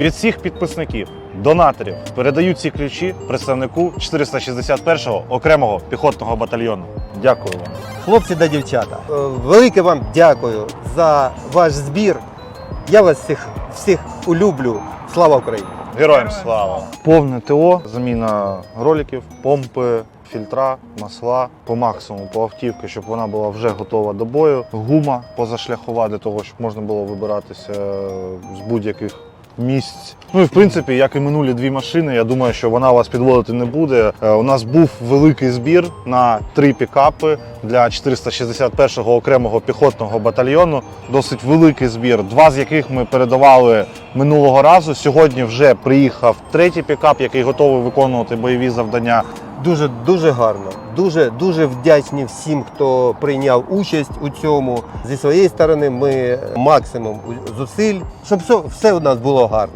Від всіх підписників, донаторів передаю ці ключі представнику 461-го окремого піхотного батальйону. Дякую вам. Хлопці та дівчата, е, велике вам дякую за ваш збір. Я вас всіх, всіх улюблю. Слава Україні! Героям слава! Повне ТО, заміна роликів, помпи, фільтра, масла по максимуму по автівці, щоб вона була вже готова до бою. Гума позашляхова для того, щоб можна було вибиратися з будь-яких місць. Ну і в принципі, як і минулі дві машини, я думаю, що вона вас підводити не буде. Е, У нас був великий збір на три пікапи для 461-го окремого піхотного батальйону. Досить великий збір, два з яких ми передавали минулого разу. Сьогодні вже приїхав третій пікап, який готовий виконувати бойові завдання. Дуже дуже гарно. Дуже дуже вдячні всім, хто прийняв участь у цьому. Зі своєї сторони, ми максимум зусиль, щоб все, у нас було гарно.